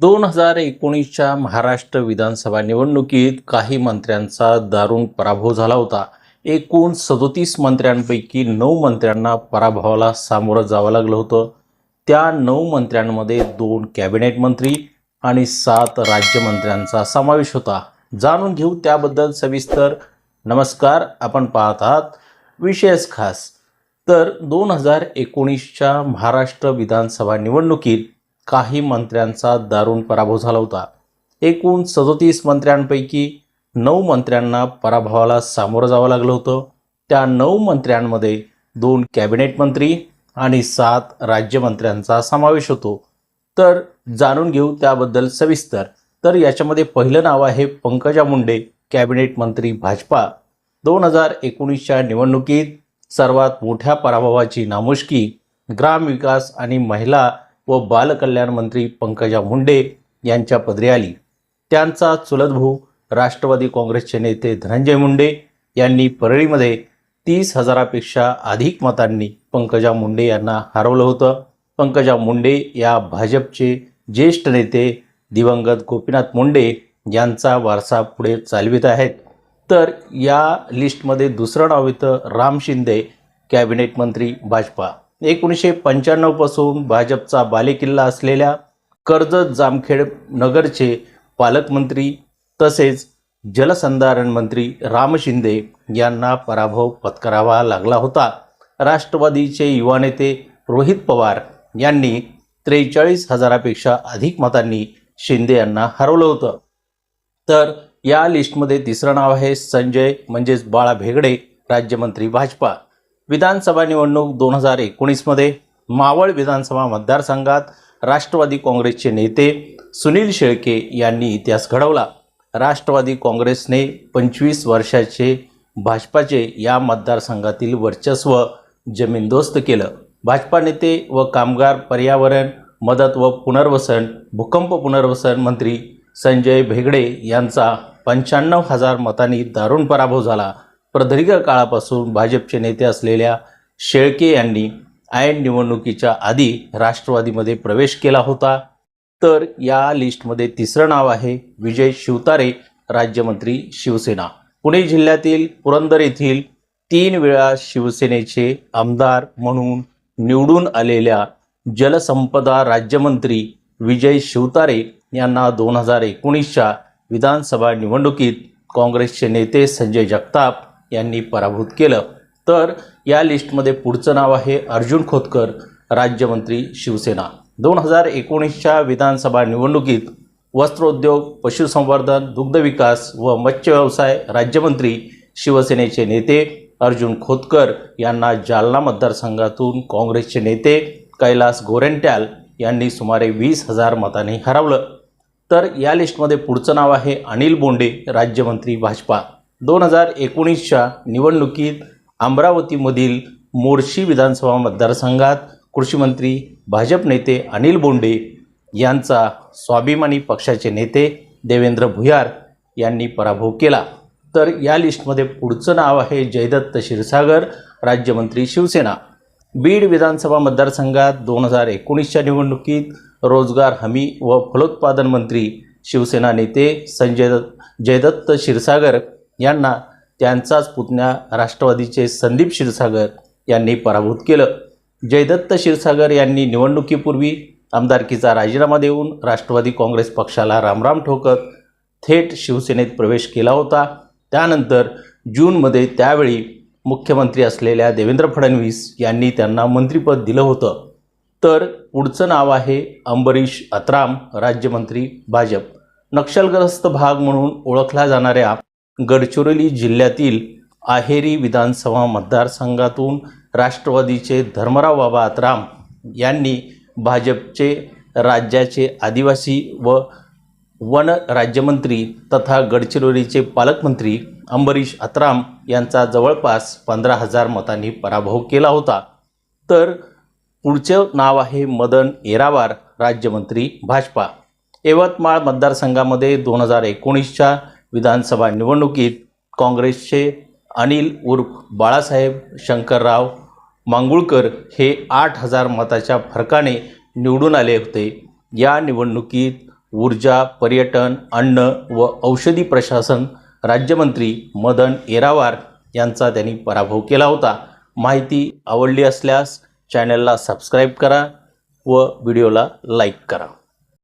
दोन हजार एकोणीसच्या महाराष्ट्र विधानसभा निवडणुकीत काही मंत्र्यांचा दारुण पराभव झाला होता. एकूण सदोतीस मंत्र्यांपैकी नऊ मंत्र्यांना पराभवाला सामोरं जावं लागलं होतं. त्या नऊ मंत्र्यांमध्ये दोन कॅबिनेट मंत्री आणि सात राज्यमंत्र्यांचा समावेश होता. जाणून घेऊ त्याबद्दल सविस्तर. नमस्कार आपण पाहत आहात विशेष खास. तर दोन हजार एकोणीसच्या महाराष्ट्र विधानसभा निवडणुकीत काही मंत्र्यांचा दारुण पराभव झाला होता. एकूण सदोतीस मंत्र्यांपैकी नऊ मंत्र्यांना पराभवाला सामोरं जावं लागलं होतं. त्या नऊ मंत्र्यांमध्ये दोन कॅबिनेट मंत्री आणि सात राज्यमंत्र्यांचा समावेश होतो. तर जाणून घेऊ त्याबद्दल सविस्तर. तर याच्यामध्ये पहिलं नाव आहे पंकजा मुंडे कॅबिनेट मंत्री भाजपा. दोन हजार एकोणीसच्या निवडणुकीत सर्वात मोठ्या पराभवाची नामुष्की ग्रामविकास आणि महिला व बालकल्याण मंत्री पंकजा मुंडे यांच्या पदरी आली. त्यांचा चुलत भाऊ राष्ट्रवादी काँग्रेसचे नेते धनंजय मुंडे यांनी परळीमध्ये तीस हजारापेक्षा अधिक मतांनी पंकजा मुंडे यांना हरवलं होतं. पंकजा मुंडे या भाजपचे ज्येष्ठ नेते दिवंगत गोपीनाथ मुंडे यांचा वारसा पुढे चालवित आहेत. तर या लिस्टमध्ये दुसरं नाव येतं राम शिंदे कॅबिनेट मंत्री भाजपा. एकोणीसशे पंच्याण्णवपासून भाजपचा बालेकिल्ला असलेल्या कर्जत जामखेड नगरचे पालकमंत्री तसेच जलसंधारण मंत्री राम शिंदे यांना पराभव पत्करावा लागला होता. राष्ट्रवादीचे युवा नेते रोहित पवार यांनी त्रेचाळीस हजारापेक्षा अधिक मतांनी शिंदे यांना हरवलं होतं. तर या लिस्टमध्ये तिसरं नाव आहे संजय म्हणजेच बाळा भेगडे राज्यमंत्री भाजपा. विधानसभा निवडणूक दोन हजार एकोणीसमध्ये मावळ विधानसभा मतदारसंघात राष्ट्रवादी काँग्रेसचे नेते सुनील शेळके यांनी इतिहास घडवला. राष्ट्रवादी काँग्रेसने पंचवीस वर्षाचे भाजपाचे या मतदारसंघातील वर्चस्व जमीनदोस्त केलं. भाजपा नेते व कामगार पर्यावरण मदत व पुनर्वसन भूकंप पुनर्वसन मंत्री संजय भेगडे यांचा पंच्याण्णव हजार मतांनी दारुण पराभव झाला. प्रदीर्घ काळापासून भाजपचे नेते असलेल्या शेळके यांनी ऐन निवडणुकीच्या आधी राष्ट्रवादीमध्ये प्रवेश केला होता. तर या लिस्टमध्ये तिसरं नाव आहे विजय शिवतारे राज्यमंत्री शिवसेना. पुणे जिल्ह्यातील पुरंदर येथील तीन वेळा शिवसेनेचे आमदार म्हणून निवडून आलेल्या जलसंपदा राज्यमंत्री विजय शिवतारे यांना दोन हजार एकोणीसच्या विधानसभा निवडणुकीत काँग्रेसचे नेते संजय जगताप यांनी पराभूत केलं. तर या लिस्टमध्ये पुढचं नाव आहे अर्जुन खोतकर राज्यमंत्री शिवसेना. दोन हजार एकोणीसच्या विधानसभा निवडणुकीत वस्त्रोद्योग पशुसंवर्धन दुग्धविकास व मत्स्य व्यवसाय राज्यमंत्री शिवसेनेचे नेते अर्जुन खोतकर यांना जालना मतदारसंघातून काँग्रेसचे नेते कैलास गोरेंट्याल यांनी सुमारे वीस हजार मतांनी हरवलं. तर या लिस्टमध्ये पुढचं नाव आहे अनिल बोंडे राज्यमंत्री भाजपा. दोन हजार एकोणीसच्या निवडणुकीत अमरावतीमधील मोर्शी विधानसभा मतदारसंघात कृषीमंत्री भाजप नेते अनिल बोंडे यांचा स्वाभिमानी पक्षाचे नेते देवेंद्र भुयार यांनी पराभव केला. तर या लिस्टमध्ये पुढचं नाव आहे जयदत्त क्षीरसागर राज्यमंत्री शिवसेना. बीड विधानसभा मतदारसंघात दोन हजार एकोणीसच्या निवडणुकीत रोजगार हमी व फलोत्पादन मंत्री शिवसेना नेते संजय जयदत्त क्षीरसागर यांना त्यांचाच पुतण्या राष्ट्रवादीचे संदीप क्षीरसागर यांनी पराभूत केलं. जयदत्त क्षीरसागर यांनी निवडणुकीपूर्वी आमदारकीचा राजीनामा देऊन राष्ट्रवादी काँग्रेस पक्षाला रामराम ठोकत थेट शिवसेनेत प्रवेश केला होता. त्यानंतर जूनमध्ये त्यावेळी मुख्यमंत्री असलेल्या देवेंद्र फडणवीस यांनी त्यांना मंत्रिपद दिलं होतं. तर पुढचं नाव आहे अंबरीश अत्राम राज्यमंत्री भाजप. नक्षलग्रस्त भाग म्हणून ओळखला जाणाऱ्या गडचिरोली जिल्ह्यातील आहेरी विधानसभा मतदारसंघातून राष्ट्रवादीचे धर्मराव बाबा अत्राम यांनी भाजपचे राज्याचे आदिवासी व वन राज्यमंत्री तथा गडचिरोलीचे पालकमंत्री अंबरीश अत्राम यांचा जवळपास पंधरा हजार मतांनी पराभव केला होता. तर पुढचं नाव आहे मदन येरावार राज्यमंत्री भाजपा. यवतमाळ मतदारसंघामध्ये दोन हजार एकोणीसच्या विधानसभा निवडणुकीत काँग्रेसचे अनिल उर्फ बाळासाहेब शंकरराव मांगुळकर हे आठ हजार मताच्या फरकाने निवडून आले होते. या निवडणुकीत ऊर्जा पर्यटन अन्न व औषधी प्रशासन राज्यमंत्री मदन येरावार यांचा त्यांनी पराभव केला होता. माहिती आवडली असल्यास चॅनलला सबस्क्राईब करा व व्हिडिओला लाईक करा.